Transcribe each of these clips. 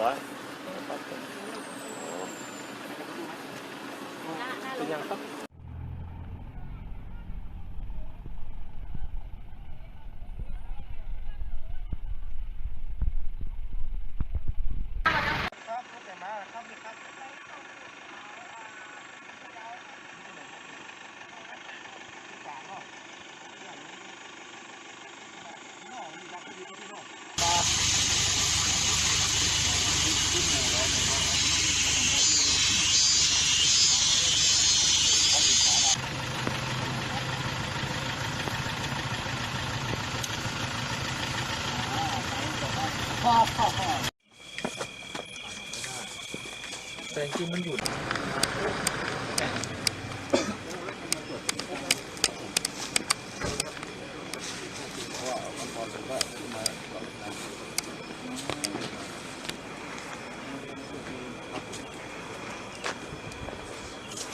Đấy. Cái nhang. Thank you. พ่อพอพอแต่จริงมันอยู่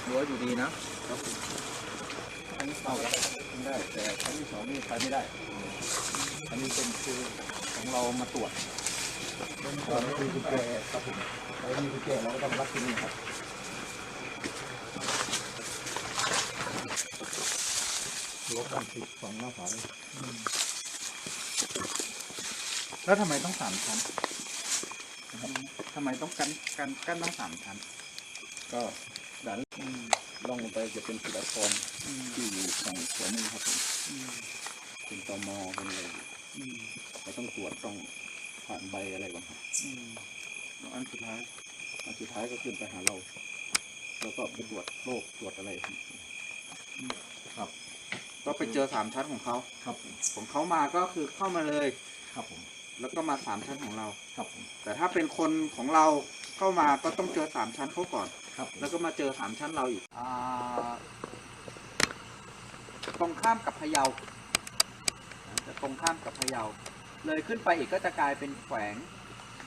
รั้วอยู่ดีนะชั้นเอาแล้วได้แต่ชั้นที่สองนี่ไปไม่ได้ อันนี้เป็นคือของเรามาตรวจ ตอนนี้มีกุญแจครับผมเรามีกุญแจเราก็ต้องรับที่นี่ครับรั้วกันติดสองหน้าฝาเลยแล้วทำไมต้องสามชั้นครับทำไมต้องกันกันกันต้องสามชั้น ก็ดันล่องลงไปจะเป็นศิลปกรที่อยู่ฝั่งขวามือครับผมเป็นตมเป็นอะไรเราต้องตรวจต้อง ผ่านใบอะไรก่อนครับแล้วอันสุดท้าย อันสุดท้ายก็ขึ้นไปหาเรา แล้วก็ไปตรวจโรคตรวจอะไรครับ ก็ไปเจอสามชั้นของเขาครับผมของเขามาก็คือเข้ามาเลยครับผม แล้วก็มาสามชั้นของเราครับผมแต่ถ้าเป็นคนของเราเข้ามาก็ต้องเจอสามชั้นเขาก่อนครับผมแล้วก็มาเจอสามชั้นเราอีกอ่าตรงข้ามกับพะเยาจะตรงข้ามกับพะเยา เลยขึ้นไปอีกก็จะกลายเป็นแขวง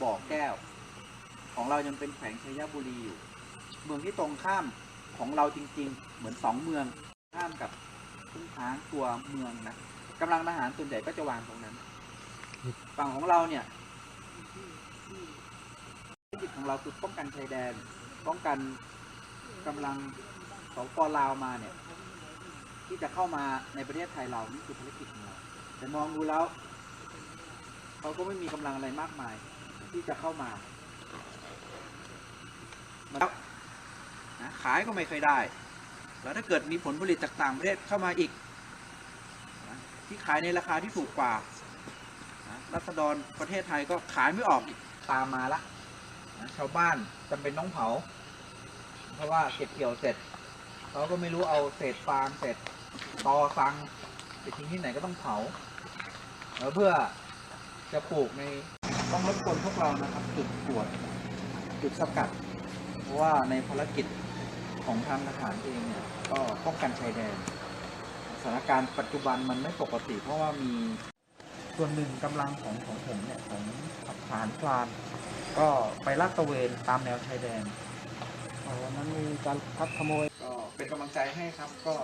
บ่อแก้ว ของเรายังเป็นแขวงชัยบุรีอยู่ เมืองที่ตรงข้ามของเราจริง ๆ เหมือนสองเมืองข้ามกับทุ่งช้างตัวเมืองนะกำลังทหารส่วนใหญ่ก็จะวางตรงนั้น ฝั่งของเราเนี่ยภารกิจของเราคือป้องกันชายแดน ป้องกันกำลังของปอลาวมาเนี่ย ที่จะเข้ามาในประเทศไทยเรานี่คือภารกิจของเราแต่มองดูแล้ว เขาก็ไม่มีกำลังอะไรมากมาย ที่จะเข้ามาแล้วนะขายก็ไม่เคยได้ แล้วถ้าเกิดมีผลผลิตจากต่างประเทศเข้ามาอีกนะที่ขายในราคาที่ถูกกว่านะรัษฎรประเทศไทยก็ขายไม่ออกตามมาละนะชาวบ้านจำเป็นต้องเผา เพราะว่าเก็บเกี่ยวเสร็จเขาก็ไม่รู้เอาเศษฟางเศษตอฟังไปทิ้งที่ไหนก็ต้องเผาแล้วเพื่อ จะปลูกในต้องรบกวนพวกเรานะครับ จุดตรวจจุดสกัด เพราะว่าในภารกิจของทางทหารเองเนี่ยก็ป้องกันชายแดนสถานการณ์ปัจจุบันมันไม่ปกติ เพราะว่ามีส่วนหนึ่งกำลังของของผมเนี่ยของขับฐานพลาน ก็ไปลาดตระเวนตามแนวชายแดนวันนั้นมีการพักขโมยก็เป็นกำลังใจให้ครับ ก็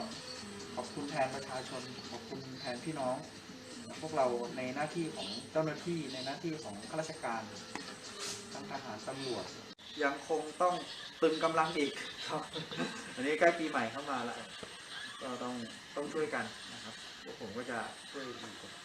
ขอบคุณแทนประชาชนขอบคุณแทนพี่น้อง พวกเราในหน้าที่ของเจ้าหน้าที่ในหน้าที่ของข้าราชการทั้งทหารตำรวจ ยังคงต้องตึงกำลังอีกครับอันนี้ใกล้ปีใหม่เข้ามาแล้วก็ต้องต้องช่วยกันนะครับพวกผมก็จะช่วยดีกว่า